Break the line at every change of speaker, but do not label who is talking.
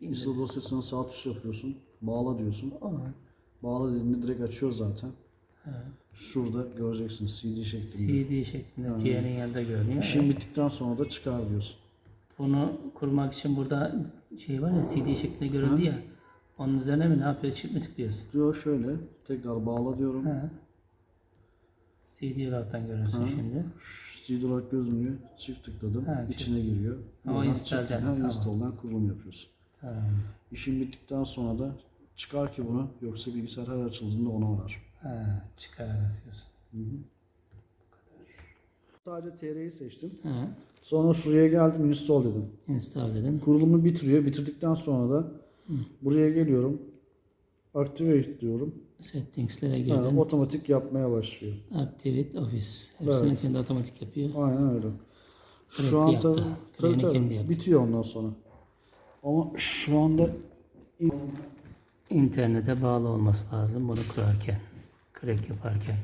ISO dosyasına sağ tuş yapıyorsun. Bağla diyorsun.
Aa,
Bağla dediğinde direkt açıyor zaten. Şurada göreceksiniz CD şeklinde.
CD şeklinde TN'in yanında görünüyor.
İşin bittikten sonra da çıkar diyorsun.
Bunu kurmak için burada şey var ya CD şeklinde göründü ya. Onun üzerine mi ne yapıyor? Çift mi tıklıyorsun?
Diyor şöyle tekrar bağla diyorum.
Ha. CD olaraktan görünsün şimdi.
CD olarak gözünüyor. Çift tıkladım.
Ha, çift.
içine giriyor.
Ama
Buradan
install'den,
ha,
tamam.
install'dan kurulum yapıyorsun.
Tamam.
İşin bittikten sonra da çıkar ki bunu yoksa bilgisayar her açıldığında onu arar.
Ha, çıkar arasıyorsun.
Sadece TR'yi seçtim.
Ha.
Sonra şuraya geldim install dedim.
Install dedin.
Kurulumu bitiriyor. Bitirdikten sonra da buraya geliyorum. Activate diyorum.
Settings'lere girdin.
otomatik yapmaya başlıyor.
Activate Office. Hepsini
Evet.
kendi otomatik yapıyor.
Aynen öyle. Şu anda
yaptı.
tabii, tabii,
kendi yaptı.
bitiyor ondan sonra. Ama şu anda
İnternete bağlı olması lazım bunu kurarken. Crack yaparken.